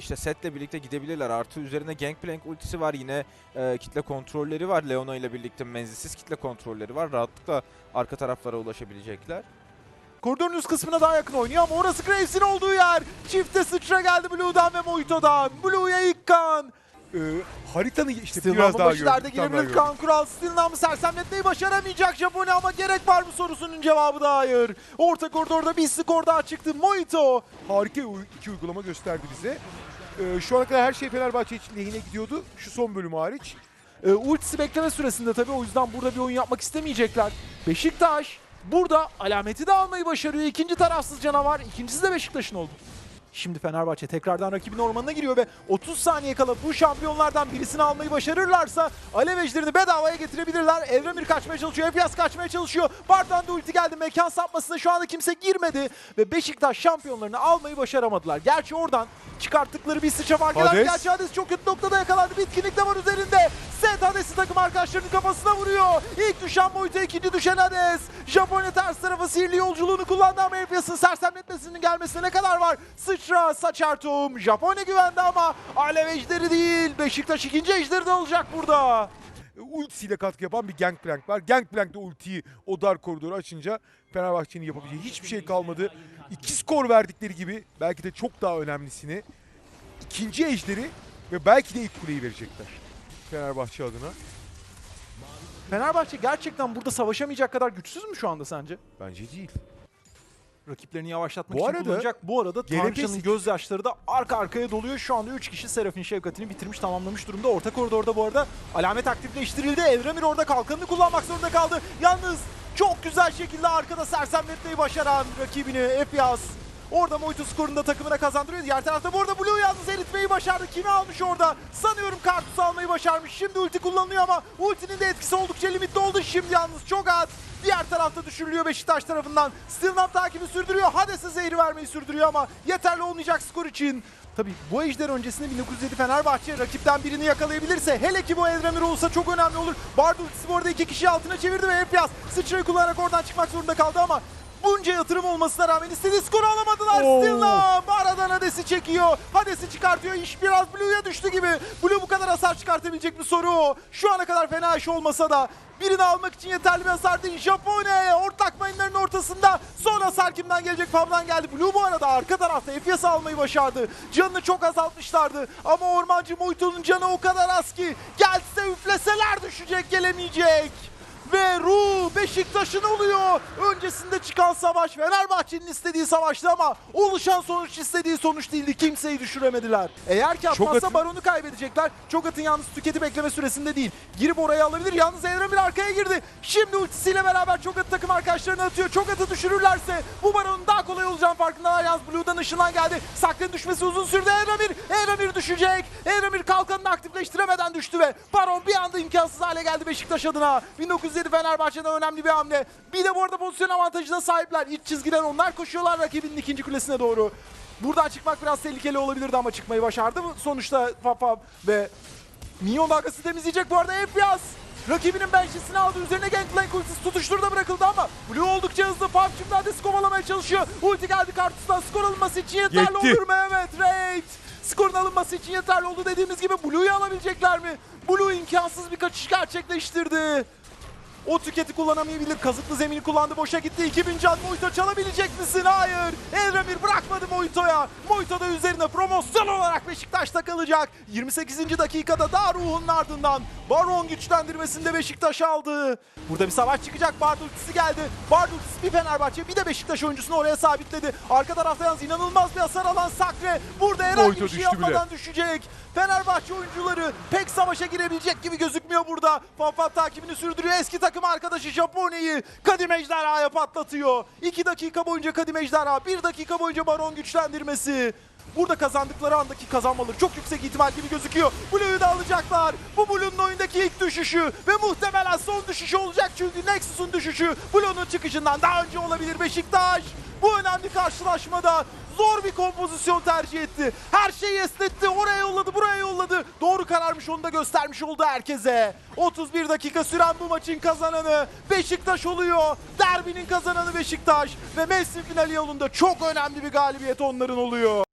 işte setle birlikte gidebilirler. Artı üzerine Gangplank ultisi var. Yine e, kitle kontrolleri var. Leona ile birlikte menzilsiz kitle kontrolleri var. Rahatlıkla arka taraflara ulaşabilecekler. Koridorun üst kısmına daha yakın oynuyor ama orası Graves'in olduğu yer. Çifte sıçra geldi Blue'dan ve Mojito'dan. Blue'ya ilk kan. Ee, haritanı işte Stilnam'ın biraz daha gördük. girebilir. gördük. Kan Kural Stilnam'ı sersemletmeyi başaramayacak Japonya ama gerek var mı sorusunun cevabı da hayır. Orta koridorda bir skor daha çıktı. Mojito. Harika iki uygulama gösterdi bize. Ee, şu ana kadar her şey Fenerbahçe için lehine gidiyordu. Şu son bölümü hariç. Ee, ultisi bekleme süresinde tabii o yüzden burada bir oyun yapmak istemeyecekler. Beşiktaş burada alameti de almayı başarıyor. İkinci tarafsız canavar. İkincisi de Beşiktaş'ın oldu. Şimdi Fenerbahçe tekrardan rakibin ormanına giriyor ve 30 saniye kala bu şampiyonlardan birisini almayı başarırlarsa Alev Ejder'ini bedavaya getirebilirler. Evremir kaçmaya çalışıyor, Efyas kaçmaya çalışıyor. Bardan da ulti geldi. Mekan sapmasına şu anda kimse girmedi ve Beşiktaş şampiyonlarını almayı başaramadılar. Gerçi oradan çıkarttıkları bir sıçra var. Hades. gerçi Hades çok kötü noktada yakalandı. Bitkinlik de var üzerinde. Set Hades'i takım arkadaşlarının kafasına vuruyor. İlk düşen Moito, ikinci düşen Hades. Japonya ters tarafa sihirli yolculuğunu kullandı ama Efyas'ın sersemletmesinin gelmesine ne kadar var? Sıçra, Saçartum. Japonya güvendi ama Alev Ejderi değil. Beşiktaş ikinci ejderi de olacak burada. Ee, Ultisiyle katkı yapan bir Gangplank var. Gangplank de ultiyi o dar koridoru açınca Fenerbahçe'nin yapabileceği hiçbir şey kalmadı. İki skor verdikleri gibi belki de çok daha önemlisini ikinci ejderi ve belki de ilk kuleyi verecekler. Fenerbahçe adına. Fenerbahçe gerçekten burada savaşamayacak kadar güçsüz mü şu anda sence? Bence değil. Rakiplerini yavaşlatmak Bu için arada kullanacak. Bu arada Tanrıçanın gözyaşları da arka arkaya doluyor. Şu anda 3 kişi Serafin şefkatini bitirmiş, tamamlamış durumda. Orta koridorda bu arada alamet aktifleştirildi. Evremir orada kalkanını kullanmak zorunda kaldı. Yalnız çok güzel şekilde arkada sersemletmeyi başaran rakibini Epias. Orada Moito skorunu da takımına kazandırıyor. Diğer tarafta bu arada Blue yalnız eritmeyi başardı. Kimi almış orada? Sanıyorum Kartus almayı başarmış. Şimdi ulti kullanılıyor ama ultinin de etkisi oldukça limitli oldu. Şimdi yalnız çok az. Tarafta düşürülüyor Beşiktaş tarafından. Stilnam takibi sürdürüyor. Hades'e zehri vermeyi sürdürüyor ama yeterli olmayacak skor için. Tabii bu ejder öncesinde 1907 Fenerbahçe rakipten birini yakalayabilirse hele ki bu Evremir olsa çok önemli olur. Bard ultisi bu arada iki kişiyi altına çevirdi ve Efyas sıçrayı kullanarak oradan çıkmak zorunda kaldı ama bunca yatırım olmasına rağmen istediği skoru alamadılar. Oo. Stilnam aradan Hades'i çekiyor. Hades'i çıkartıyor. İş biraz Blue'ya düştü gibi. Blue bu kadar hasar çıkartabilecek mi soru o. Şu ana kadar fena iş olmasa da birini almak için yeterli bir hasar değil. Japonya ortak mayınların ortasında. Son hasar kimden gelecek? Fav'dan geldi. Blue bu arada arka tarafta Efyas'ı almayı başardı. Canını çok azaltmışlardı. Ama Ormancı Moito'nun canı o kadar az ki. Gelse üfleseler düşecek gelemeyecek. Ve Ru Beşiktaş'ın oluyor. Öncesinde çıkan savaş Fenerbahçe'nin istediği savaştı ama oluşan sonuç istediği sonuç değildi. Kimseyi düşüremediler. Eğer ki atmazsa Baron'u kaybedecekler. Çok atın yalnız tüketi bekleme süresinde değil. Girip oraya alabilir. Yalnız Evremir arkaya girdi. Şimdi ultisiyle beraber çok atı takım arkadaşlarını atıyor. Çok atı düşürürlerse bu Baron'un daha kolay olacağını farkındalar. Yalnız Blue'dan ışınlan geldi. Saklın düşmesi uzun sürdü. Evremir, Evremir düşecek. Evremir kalkanını aktifleştiremeden düştü ve Baron bir anda imkansız hale geldi Beşiktaş adına. 1907 Fenerbahçe'den önemli bir hamle. Bir de bu arada pozisyon avantajına sahipler. İç çizgiden onlar koşuyorlar rakibinin ikinci kulesine doğru. Buradan çıkmak biraz tehlikeli olabilirdi ama çıkmayı başardı. Sonuçta Fafab ve Minyon dalgası temizleyecek bu arada Efyas. Rakibinin benchesini aldı. Üzerine Gangplank ultisi tutuşturda bırakıldı ama Blue oldukça hızlı. Fab şimdi Hades'i kovalamaya çalışıyor. Ulti geldi Kartus'tan. Skor alınması için yeterli Yetti. olur mu? Evet Raid. Skorun alınması için yeterli oldu dediğimiz gibi Blue'yu alabilecekler mi? Blue imkansız bir kaçış gerçekleştirdi. O tüketi kullanamayabilir. Kazıklı zemini kullandı. Boşa gitti. 2000 can. Moito çalabilecek misin? Hayır. Evremir bırakmadı Moito'ya. Moito da üzerine promosyon olarak Beşiktaş'ta kalacak. 28. dakikada daha ruhunun ardından Baron güçlendirmesinde Beşiktaş aldı. Burada bir savaş çıkacak. Bard ultisi geldi. Bard ultisi bir Fenerbahçe bir de Beşiktaş oyuncusunu oraya sabitledi. Arka tarafta yalnız inanılmaz bir hasar alan Sakre. Burada herhangi Moito bir şey düştü bile. yapmadan düşecek. Fenerbahçe oyuncuları pek savaşa girebilecek gibi gözükmüyor burada. Fanfan takibini sürdürüyor. Eski takım arkadaşı Japonya'yı Kadim Ejderha'ya patlatıyor. 2 dakika boyunca Kadim Ejderha, 1 dakika boyunca Baron güçlendirmesi. Burada kazandıkları andaki kazanmaları çok yüksek ihtimal gibi gözüküyor. Blue'yu da alacaklar. Bu Blue'nun oyundaki ilk düşüşü ve muhtemelen son düşüşü olacak çünkü Nexus'un düşüşü Blue'nun çıkışından daha önce olabilir Beşiktaş. Bu önemli karşılaşmada zor bir kompozisyon tercih etti. Her şeyi esnetti. Oraya yolladı, buraya yolladı. Doğru kararmış onu da göstermiş oldu herkese. 31 dakika süren bu maçın kazananı Beşiktaş oluyor. Derbinin kazananı Beşiktaş ve mevsim finali yolunda çok önemli bir galibiyet onların oluyor.